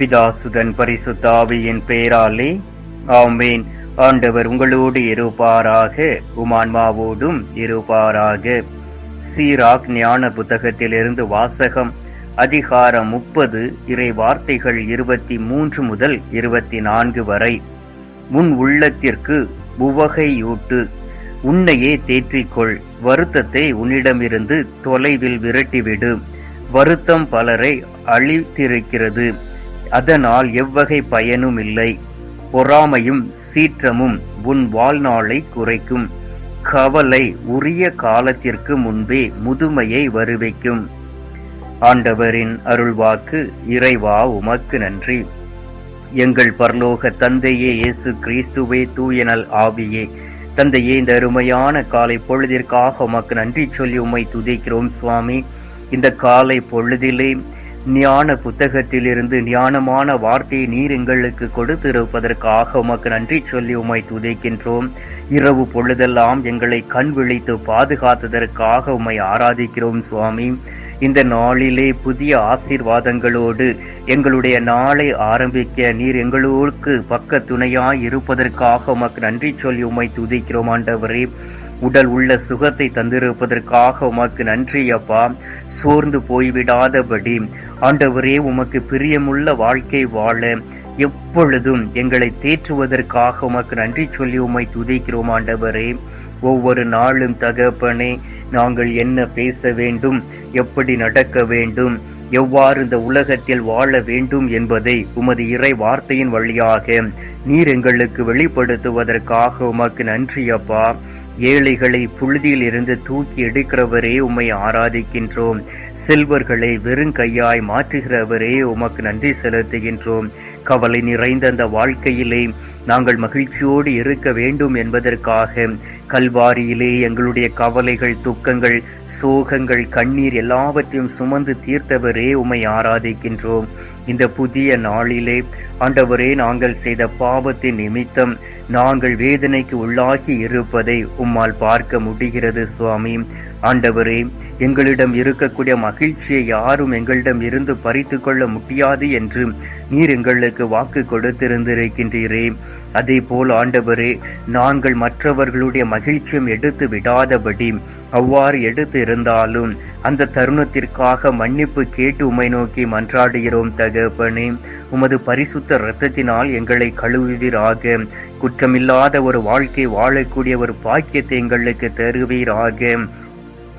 பிதாசுதன் பரிசுத்தாவியின் பெயராலே ஆமேன். ஆண்டவர் உங்களோடு இருப்பாராக உமான்மாவோடும் இருப்பாராக. சீராக் ஞான புத்தகத்திலிருந்து வாசகம் அதிகாரம் முப்பது இறை வார்த்தைகள் இருபத்தி மூன்று முதல் இருபத்தி நான்கு வரை. உன் உள்ளத்திற்கு உவகையூட்டு உன்னையே தேற்றிக்கொள் வருத்தத்தை உன்னிடமிருந்து தொலைவில் விரட்டிவிடு. வருத்தம் பலரை அழித்திருக்கிறது. அதனால் எவ்வகை பயனும் இல்லை. பொறாமையும் சீற்றமும் உன் வாழ்நாளை குறைக்கும். கவலை உரிய காலத்திற்கு முன்பே முதுமையை வருவிக்கும். ஆண்டவரின் அருள்வாக்கு இறைவா உமக்கு நன்றி. எங்கள் பரலோக தந்தையே இயேசு கிறிஸ்துவே தூயனல் ஆவியே. தந்தையே இந்த அருமையான காலை பொழுதிற்காக உமக்கு நன்றி சொல்லி உம்மை துதிக்கிறோம் சுவாமி. இந்த காலை பொழுதிலே ஞான புத்தகத்திலிருந்து ஞானமான வார்த்தையை நீர் எங்களுக்கு கொடுத்திருப்பதற்காக உமக்கு நன்றி சொல்லி உமை துதிக்கின்றோம். இரவு பொழுதெல்லாம் எங்களை கண் விழித்து பாதுகாத்ததற்காக உமை ஆராதிக்கிறோம் சுவாமி. இந்த நாளிலே புதிய ஆசீர்வாதங்களோடு எங்களுடைய நாளை ஆரம்பிக்க நீர் எங்களோருக்கு பக்க துணையாய் இருப்பதற்காக உமக்கு நன்றி சொல்லி உமை துதிக்கிறோம் ஆண்டவரே. உடல் உள்ள சுகத்தை தந்திருப்பதற்காக உமக்கு நன்றி அப்பா. சோர்ந்து போய்விடாதபடி ஆண்டவரே உமக்கு பிரியமுள்ள வாழ்க்கை வாழ எப்பொழுதும் எங்களை தேற்றுவதற்காக உமக்கு நன்றி சொல்லி உம்மை துதிக்கிறோம் ஆண்டவரே. ஒவ்வொரு நாளும் தகப்பனே நாங்கள் என்ன பேச வேண்டும் எப்படி நடக்க வேண்டும் எவ்வாறு இந்த உலகத்தில் வாழ வேண்டும் என்பதை உமது இறை வார்த்தையின் வழியாக நீர் எங்களுக்கு வெளிப்படுத்துவதற்காக உமக்கு நன்றி அப்பா. ஏழைகளை புழுதியில் இருந்து தூக்கி எடுக்கிறவரே உம்மை ஆராதிக்கின்றோம். செல்வர்களை வெறுங்கையாய் மாற்றுகிறவரே உமக்கு நன்றி செலுத்துகின்றோம். கவலை நிறைந்த அந்த வாழ்க்கையிலே நாங்கள் மகிழ்ச்சியோடு இருக்க வேண்டும் என்பதற்காக கல்வாரியிலே எங்களுடைய கவலைகள் துக்கங்கள் சோகங்கள் கண்ணீர் எல்லாவற்றையும் சுமந்து தீர்த்தவரே உம்மை ஆராதிக்கின்றோம். இந்த புதிய நாளிலே ஆண்டவரே நாங்கள் செய்த பாவத்தின் நிமித்தம் நாங்கள் வேதனைக்கு உள்ளாகி இருப்பதை உம்மால் பார்க்க முடிகிறது சுவாமி. ஆண்டவரே எங்களிடம் இருக்கக்கூடிய மகிழ்ச்சியை யாரும் எங்களிடம் இருந்து பறித்து கொள்ள முடியாது என்று நீர் எங்களுக்கு வாக்கு கொடுத்திருந்திருக்கின்றீரே. அதே போல் ஆண்டவரே நாங்கள் மற்றவர்களுடைய மகிழ்ச்சியும் எடுத்து விடாதபடி அவ்வாறு எடுத்து இருந்தாலும் அந்த தருணத்திற்காக மன்னிப்பு கேட்டு உமை நோக்கி மன்றாடுகிறோம் தகப்பனே. உமது பரிசுத்த இரத்தத்தினால் எங்களை கழுவுவீராக. குற்றமில்லாத ஒரு வாழ்க்கை வாழக்கூடிய ஒரு பாக்கியத்தை எங்களுக்கு தருவீராக.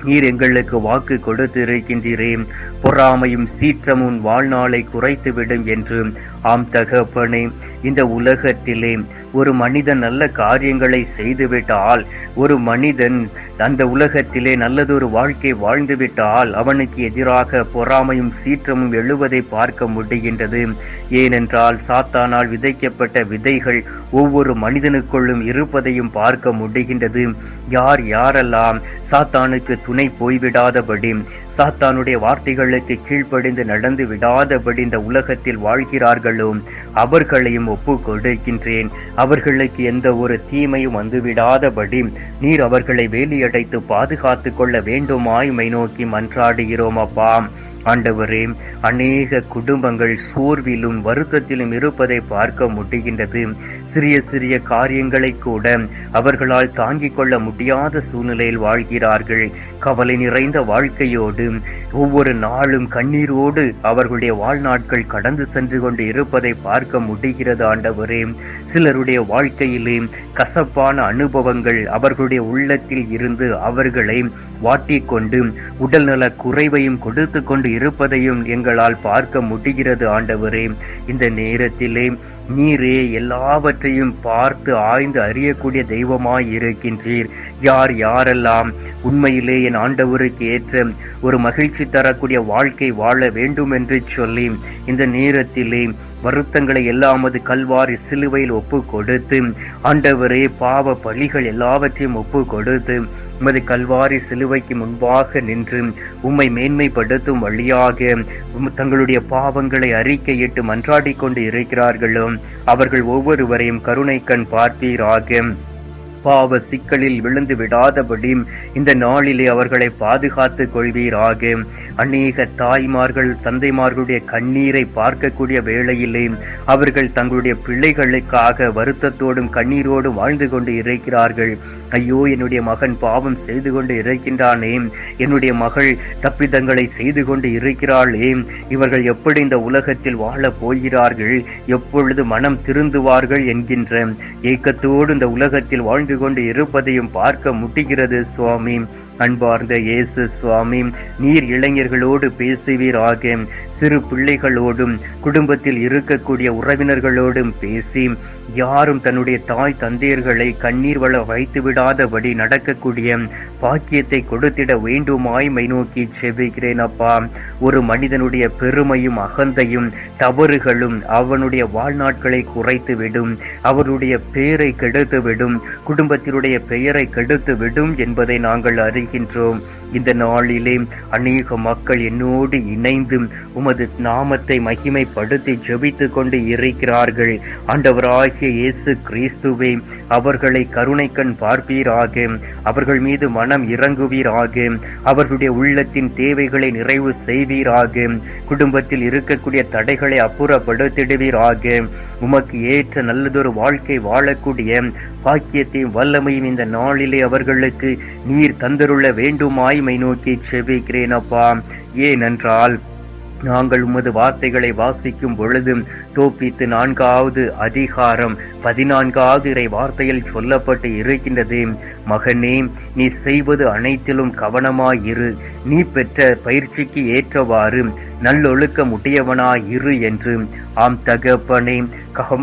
நீர் எங்களுக்கு வாக்கு கொடுத்திருக்கின்றீரேன் பொறாமையும் சீற்றமும் வாழ்நாளை குறைத்துவிடும் என்று ஆம் தகப்பனே இந்த உலகத்திலே ஒரு மனிதன் நல்ல காரியங்களை செய்துவிட்டால் ஒரு மனிதன் அந்த உலகத்திலே நல்லதொரு வாழ்க்கை வாழ்ந்துவிட்டால் அவனுக்கு எதிராக பொறாமையும் சீற்றமும் எழுவதை பார்க்க முடிகின்றது. ஏனென்றால் சாத்தானால் விதைக்கப்பட்ட விதைகள் ஒவ்வொரு மனிதனுக்குள்ளும் இருப்பதையும் பார்க்க முடிகின்றது. யார் யாரெல்லாம் சாத்தானுக்கு துணை போய்விடாதபடி சாத்தானுடைய வார்த்தைகளுக்கு கீழ்ப்படிந்து நடந்து விடாதபடி இந்த உலகத்தில் வாழ்கிறார்களோ அவர்களையும் ஒப்பு கொடுக்கின்றேன் அவர்களுக்கு எந்த ஒரு தீமையும் வந்துவிடாதபடி நீர் அவர்களை வேலியடைத்து பாதுகாத்து கொள்ள வேண்டுமாய் மை நோக்கி மன்றாடுகிறோம் அப்பா. ஆண்டவரே அநேக குடும்பங்கள் சோர்விலும் வருத்தத்திலும் இருப்பதை பார்க்க முடிகின்றது சிறிய சிறிய காரியங்களை கூட அவர்களால் தாங்கிக் கொள்ள முடியாத சூழ்நிலையில் வாழ்கிறார்கள். கவலை நிறைந்த வாழ்க்கையோடு ஒவ்வொரு நாளும் கண்ணீரோடு அவர்களுடைய வாழ்நாட்கள் கடந்து சென்று கொண்டு இருப்பதை பார்க்க முடிகிறது ஆண்டவரே. சிலருடைய வாழ்க்கையிலே கசப்பான அனுபவங்கள் அவர்களுடைய உள்ளத்தில் இருந்து அவர்களை வாட்டிக்கொண்டு உடல்நல குறைவையும் கொடுத்து கொண்டு இருப்பதையும் எங்களால் பார்க்க முடிகிறது ஆண்டவரே. இந்த நேரத்திலே நீரே எல்லாவற்றையும் பார்த்து ஆய்ந்து அறியக்கூடிய தெய்வமாய் இருக்கின்றீர். யார் யாரெல்லாம் உண்மையிலே என் ஆண்டவருக்கு ஏற்ற ஒரு மகிழ்ச்சி தரக்கூடிய வாழ்க்கை வாழ வேண்டும் என்று சொல்லி இந்த நேரத்திலே வருத்தங்களை எல்லாமது கல்வாரி சிலுவையில் ஒப்பு கொடுத்து ஆண்டவரே பாவ பழிகள் எல்லாவற்றையும் ஒப்பு கொடுத்து உமது கல்வாரி சிலுவைக்கு முன்பாக நின்று உம்மை மேன்மைப்படுத்தும் வழியாக தங்களுடைய பாவங்களை அறிக்கையிட்டு மன்றாடி கொண்டு இருக்கிறார்களோ அவர்கள் ஒவ்வொருவரையும் கருணை கண் பார்த்தீராக பாவ சிக்கலில் விழுந்து விடாதபடி இந்த நாளிலே அவர்களை பாதுகாத்துக் கொள்வீராக. அநேக தாய்மார்கள் தந்தைமார்களுடைய கண்ணீரை பார்க்கக்கூடிய வேளையிலே அவர்கள் தங்களுடைய பிள்ளைகளுக்காக வருத்தத்தோடும் கண்ணீரோடும் வாழ்ந்து கொண்டு இருக்கிறார்கள் ஐயோ என்னுடைய மகன் பாவம் செய்து கொண்டு இருக்கின்றானே என்னுடைய மகள் தப்பிதங்களை செய்து கொண்டு இருக்கிறாளே இவர்கள் எப்படி இந்த உலகத்தில் வாழப் போகிறார்கள்? எப்பொழுது மனம் திருந்துவார்கள் என்கின்ற ஏக்கத்தோடு இந்த உலகத்தில் வாழ்ந்து கொண்டு இருப்பதையும் பார்க்க முட்டுகிறது சுவாமி. அன்பார்ந்த இயேசு சுவாமி நீர் இளைஞர்களோடு பேசுவீராக. சிறு பிள்ளைகளோடும் குடும்பத்தில் இருக்கக்கூடிய உறவினர்களோடும் பேசி யாரும் தன்னுடைய தாய் தந்தையர்களை கண்ணீர் வள வைத்து விடாதபடி நடக்கக்கூடிய பாக்கியத்தை கொடுத்திட வேண்டுமாய் மை நோக்கி செவிக்கிறேன் அப்பா. ஒரு மனிதனுடைய பெருமையும் அகந்தையும் தவறுகளும் அவனுடைய வாழ்நாட்களை குறைத்து விடும் அவருடைய பெயரை கெடுத்து விடும் குடும்பத்தினுடைய பெயரை கெடுத்து விடும் என்பதை நாங்கள் அறிகின்றோம். இந்த நாளிலே அநேக மக்கள் என்னோடு இணைந்து உமது நாமத்தை மகிமைப்படுத்தி ஜெபித்துக் கொண்டு இருக்கிறார்கள். ஆண்டவராகிய இயேசு கிறிஸ்துவே அவர்களை கருணைக்கண் பார்ப்பீராக. அவர்கள் மீது மன மனம் இறங்குவீராக. அவர்களுடைய உள்ளத்தின் தேவைகளை நிறைவு செய்வீராக. குடும்பத்தில் இருக்கக்கூடிய தடைகளை அப்புறப்படுத்திடுவீராக. உமக்கு ஏற்ற நல்லதொரு வாழ்க்கை வாழக்கூடிய பாக்கியத்தையும் வல்லமையும் இந்த நாளிலே அவர்களுக்கு நீர் தந்தருள்ள வேண்டுமாய்மை நோக்கி செவிக்கிறேன் அப்பா. ஏனென்றால் நாங்கள் உமது வார்த்தைகளை வாசிக்கும் பொழுது தோப்பித்து நான்காவது அதிகாரம் பதினான்காவது இறை வார்த்தையில் சொல்லப்பட்டு இருக்கின்றது. மகனே நீ செய்வது அனைத்திலும் கவனமாயிரு. நீ பெற்ற பயிற்சிக்கு ஏற்றவாறு நல்லொழுக்கம் முட்டியவனாயிரு இரு என்று. ஆம் தகப்பனே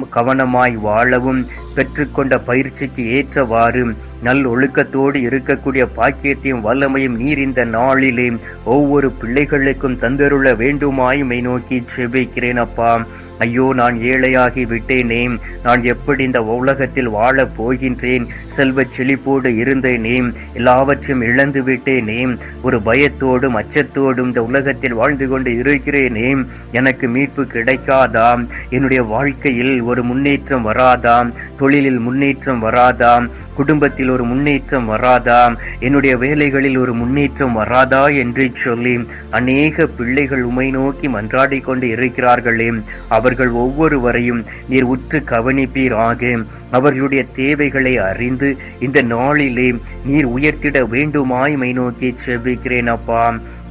கவனமாய் வாழவும் பெற்றுக்கொண்ட பயிற்சிக்கு ஏற்றவாறு நல் ஒழுக்கத்தோடு இருக்கக்கூடிய பாக்கியத்தையும் வல்லமையும் நீர் இந்த நாளிலே ஒவ்வொரு பிள்ளைகளுக்கும் தந்தருள வேண்டுமாய் மை நோக்கி செபிக்கிறேன் அப்பா. ஐயோ நான் ஏழையாகி விட்டேனே நான் எப்படி இந்த உலகத்தில் வாழப் போகின்றேன்? செல்வச் செழிப்போடு இருந்தேனே எல்லாவற்றையும் இழந்து விட்டேனே ஒரு பயத்தோடும் அச்சத்தோடும் இந்த உலகத்தில் வாழ்ந்து கொண்டு இருக்கிறேனே எனக்கு மீட்பு கிடைக்காதா என்னுடைய வாழ்க்கையில் ஒரு முன்னேற்றம் வராதா தொழிலில் முன்னேற்றம் வராதா குடும்பத்தில் ஒரு முன்னேற்றம் வராதா என்னுடைய வேலைகளில் ஒரு முன்னேற்றம் வராதா என்று சொல்லி அநேக பிள்ளைகள் உமை நோக்கி மன்றாடிக் கொண்டு இருக்கிறார்களே. அவர்கள் ஒவ்வொருவரையும் நீர் உற்று கவனிப்பீராக அவர்களுடைய தேவைகளை அறிந்து இந்த நாளிலே நீர் உயர்த்திட வேண்டுமாய் மை நோக்கி செபிக்கிறேன் அப்பா.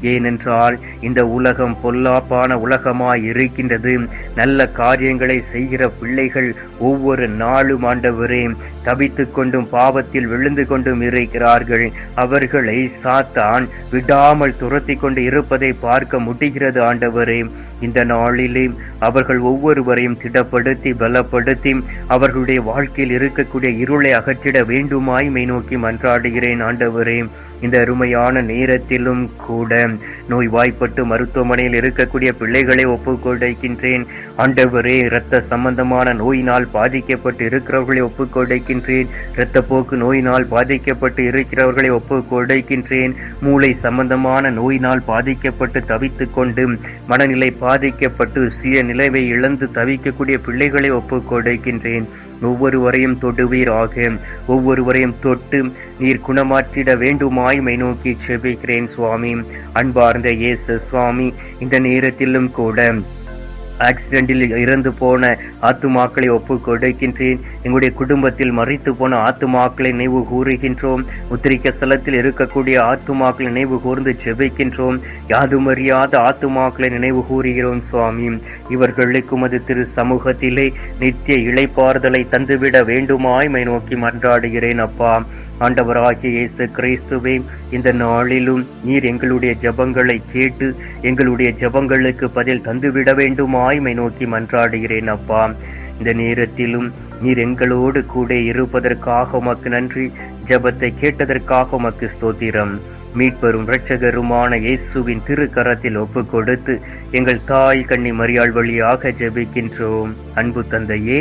ஏனென்றால் இந்த உலகம் பொல்லாப்பான உலகமாய் இருக்கின்றது நல்ல காரியங்களை செய்கிற பிள்ளைகள் ஒவ்வொரு நாளும் ஆண்டவரே தவித்து கொண்டும் பாவத்தில் விழுந்து கொண்டும் இருக்கிறார்கள். அவர்களை சாத்தான் விடாமல் துரத்தி கொண்டு இருப்பதை பார்க்க முடிகிறது ஆண்டவரே. இந்த நாளிலே அவர்கள் ஒவ்வொருவரையும் திடப்படுத்தி பலப்படுத்தி அவர்களுடைய வாழ்க்கையில் இருக்கக்கூடிய இருளை அகற்றிட வேண்டுமாய் மை நோக்கி மன்றாடுகிறேன் ஆண்டவரே. இந்த அருமையான நேரத்திலும் கூட நோய்வாய்ப்பட்டு மருத்துவமனையில் இருக்கக்கூடிய பிள்ளைகளை ஒப்புக்கொடைக்கின்றேன். ஆண்டவரே இரத்த சம்பந்தமான நோயினால் பாதிக்கப்பட்டு இருக்கிறவர்களை ஒப்புக்கொடைக்கின்றேன். இரத்தப்போக்கு நோயினால் பாதிக்கப்பட்டு இருக்கிறவர்களை ஒப்புக்கொடைக்கின்றேன். மூளை சம்பந்தமான நோயினால் பாதிக்கப்பட்டு தவித்து கொண்டு மனநிலை பாதிக்கப்பட்டு சுய நிலைவை இழந்து தவிக்கக்கூடிய பிள்ளைகளை ஒப்புக்கொடைக்கின்றேன். ஒவ்வொருவரையும் ஒவ்வொருவரையும் தொடுவீராக. ஒவ்வொருவரையும் தொட்டு நீர் குணமாற்றிட வேண்டுமாய் மை நோக்கி செபிக்கிறேன் சுவாமி. அன்பார் சார்ந்த இயேசு சுவாமி இந்த நேரத்திலும் கூட ஆக்சிடென்டில் இறந்து போன ஆத்துமாக்களை ஒப்பு கொடுக்கின்றேன் எங்களுடைய குடும்பத்தில் மறித்து போன ஆத்துமாக்களை நினைவு கூறுகின்றோம். உத்திரிக்க ஸ்தலத்தில் இருக்கக்கூடிய ஆத்துமாக்களை நினைவு கூர்ந்து ஜெபிக்கின்றோம். யாதுமறியாத ஆத்துமாக்களை நினைவு கூறுகிறோம் சுவாமி. இவர்களுக்கு உமது திரு சமூகத்திலே நித்திய இழைப்பாறுதலை தந்துவிட வேண்டுமாய் மை நோக்கி மன்றாடுகிறேன் அப்பா. ஆண்டவராகிய இயேசு கிறிஸ்துவே இந்த நாளிலும் நீர் எங்களுடைய ஜபங்களை கேட்டு எங்களுடைய ஜெபங்களுக்கு பதில் தந்துவிட வேண்டுமாய்மை நோக்கி மன்றாடுகிறேன் அப்பா. இந்த நேரத்திலும் நீர் எங்களோடு கூட இருப்பதற்காக உமக்கு நன்றி ஜெபத்தை கேட்டதற்காக உமக்கு ஸ்தோத்திரம். மீட்பெரும் இரட்சகருமான இயேசுவின் திருக்கரத்தில் ஒப்பு கொடுத்து எங்கள் தாய் கண்ணி மரியாள் வழியாக ஜெபிக்கின்றோம். அன்பு தந்தையே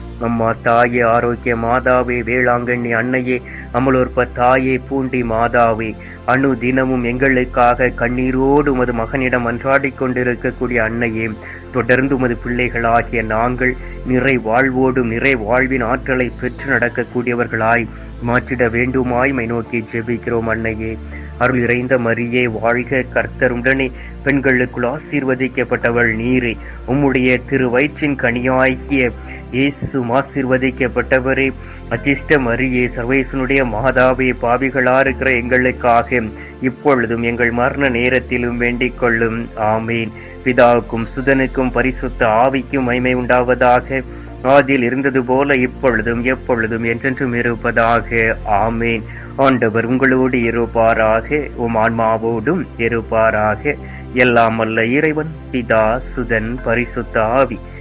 அம்மா தாயே ஆரோக்கிய மாதாவே வேளாங்கண்ணி அன்னையே அமலோற்ப தாயே பூண்டி மாதாவே. அணு தினமும் எங்களுக்காக கண்ணீரோடு உமது மகனிடம் அன்றாடி கொண்டிருக்கக்கூடிய அன்னையே தொடர்ந்து உமது பிள்ளைகளாகிய நாங்கள் நிறை வாழ்வோடும் நிறை வாழ்வின் ஆற்றலை பெற்று நடக்கக்கூடியவர்களாய் மாற்றிட வேண்டுமாய்மை நோக்கி ஜெபிக்கிறோம் அன்னையே. அருள் இறைந்த மரியே வாழ்க கர்த்தருடனே பெண்களுக்குள் ஆசீர்வதிக்கப்பட்டவள் நீரே உம்முடைய திரு வயிற்றின் கனியாகிய இயேசு ஆசிர்வதிக்கப்பட்டவரே அச்சிஷ்ட மரியே சர்வேசனுடைய மாதாவே பாவிகளா இருக்கிற எங்களுக்காக இப்பொழுதும் எங்கள் மரண நேரத்திலும் வேண்டிக் கொள்ளும். ஆமீன். பிதாவுக்கும் சுதனுக்கும் பரிசுத்த ஆவிக்கும் மைமை உண்டாவதாக ஆதியில் இருந்தது போல இப்பொழுதும் எப்பொழுதும் என்றென்றும் இருப்பதாக. ஆமீன். ஆண்டவர் உங்களோடு இருப்பாராக உம் ஆன்மாவோடும் இருப்பாராக. எல்லாம் அல்ல இறைவன் பிதா சுதன் பரிசுத்த ஆவி.